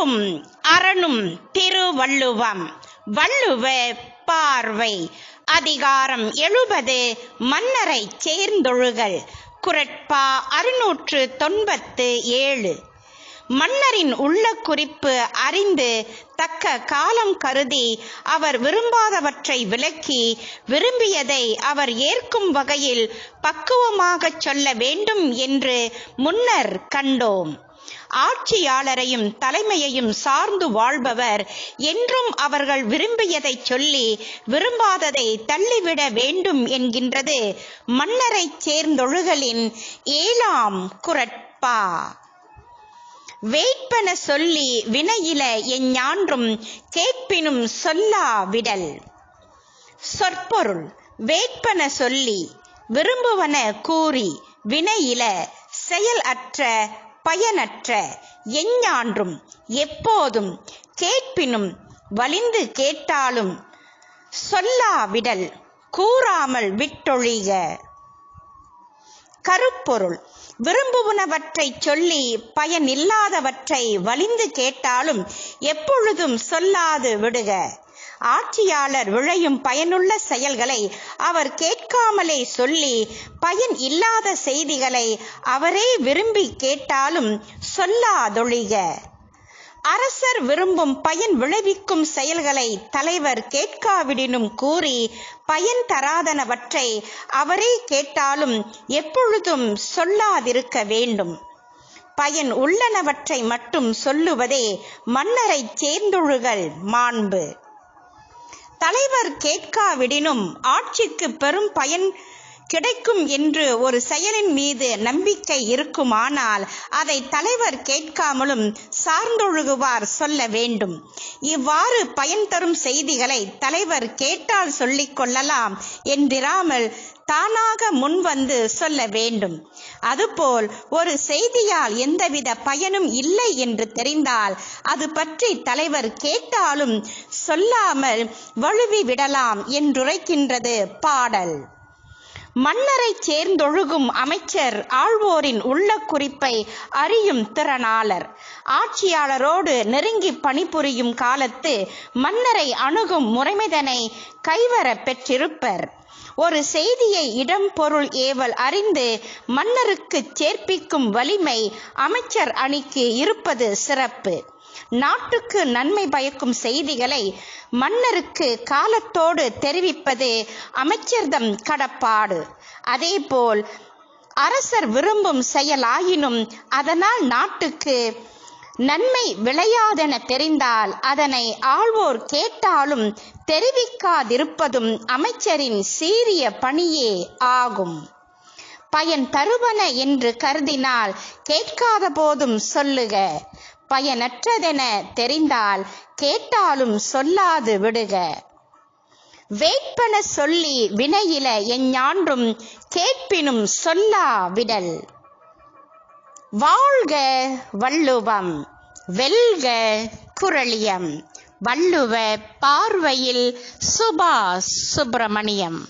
அன்பும் அரணும் திருவள்ளுவம். வள்ளுவ பார்வை. அதிகாரம் எழுபது. மன்னரை சேர்ந்தொழுகல். குரட்பா அறுநூற்று தொன்பத்து ஏழு. மன்னரின் உள்ள குறிப்பு அறிந்து தக்க காலம் கருதி அவர் விரும்பாதவற்றை விலக்கி விரும்பியதை அவர் ஏற்கும் வகையில் பக்குவமாகச் சொல்ல வேண்டும் என்று முன்னர் கண்டோம். ஆட்சியாளரையும் தலைமையையும் சார்ந்து வாழ்பவர். என்றும் அவர்கள் விரும்பியதை சொல்லி விரும்பாததை தள்ளிவிட வேண்டும் என்கின்றது. மன்னரைச் சேர்ந்தொழுகலின் ஏழாம் குரட்பா. வேட்பன சொல்லி வினையில எஞ்ஞான்றும் கேட்பினும் சொல்லா விடல். சொற்பொருள். வேட்பன சொல்லி விரும்புவன கூறி வினையில செயல் அற்ற பயனற்ற எஞ்ஞான்றும் எப்போதும் கேட்பினும் வலிந்து கேட்டாலும் சொல்லாவிடல் கூறாமல் விட்டொழிக. கருப்பொருள் விரும்புவனவற்றை சொல்லி பயனில்லாதவற்றை வலிந்து கேட்டாலும் எப்பொழுதும் சொல்லாது விடுக. ஆட்சியாளர் விழையும் பயனுள்ள செயல்களை அவர் கேட்காமலே சொல்லி பயன் இல்லாத செய்திகளை அவரே விரும்பி கேட்டாலும் சொல்லாதொழிக. அரசர் விரும்பும் பயன் விளைவிக்கும் செயல்களை தலைவர் கேட்காவிடினும் கூறி பயன் தராதனவற்றை அவரே கேட்டாலும் எப்பொழுதும் சொல்லாதிருக்க வேண்டும். பயன் உள்ளனவற்றை மட்டும் சொல்லுவதே மன்னரைச் சேர்ந்தொழுகல் மாண்பு. தலைவர் கேட்காவிடினும் ஆட்சிக்கு பெரும் பயன் கிடைக்கும் என்று ஒரு செயலின் மீது நம்பிக்கை இருக்குமானால் அதை தலைவர் கேட்காமலும் சார்ந்தொழுகுவார் சொல்ல வேண்டும். இவ்வாறு பயன் தரும் செய்திகளை தலைவர் கேட்டால் சொல்லிக் கொள்ளலாம் என்றிராமல் தானாக முன்வந்து சொல்ல வேண்டும். அதுபோல் ஒரு செய்தியால் எந்தவித பயனும் இல்லை என்று தெரிந்தால் அது பற்றி தலைவர் கேட்டாலும் சொல்லாமல் வழுவி விடலாம் என்றுரைக்கின்றது பாடல். மன்னரைச் சேர்ந்தொழுகும் அமைச்சர் ஆழ்வோரின் உள்ள குறிப்பை அறியும் திறனாளர். ஆட்சியாளரோடு நெருங்கி பணிபுரியும் காலத்து மன்னரை அணுகும் முறைமைதனை கைவரப் பெற்றிருப்பர். ஒரு செய்தியை இடம் பொருள் ஏவல் அறிந்து மன்னருக்கு சேர்ப்பிக்கும் வலிமை அமைச்சர் அணிக்கு இருப்பது சிறப்பு. நாட்டுக்கு நன்மை பயக்கும் செய்திகளை மன்னருக்கு காலத்தோடு தெரிவிப்பது அமைச்சர்தம் கடப்பாடு. அதேபோல் அரசர் விரும்பும் செயலாயினும் அதனால் நாட்டுக்கு நன்மை விளையாதென தெரிந்தால் அதனை ஆள்வோர் கேட்டாலும் தெரிவிக்காதிருப்பதும் அமைச்சரின் சீரிய பணியே ஆகும். பயன் தருவன என்று கருதினால் கேட்காத போதும் சொல்லுக. பயனற்றதென தெரிந்தால் கேட்டாலும் சொல்லாது விடுக. வேட்பன சொல்லி வினையில எஞ்ஞான்றும் கேட்பினும் சொல்லா விடல். வாழ்க வள்ளுவம் வெல்க குரளியம் வள்ளுவ பார்வையில் சுபாஷ் சுப்பிரமணியம்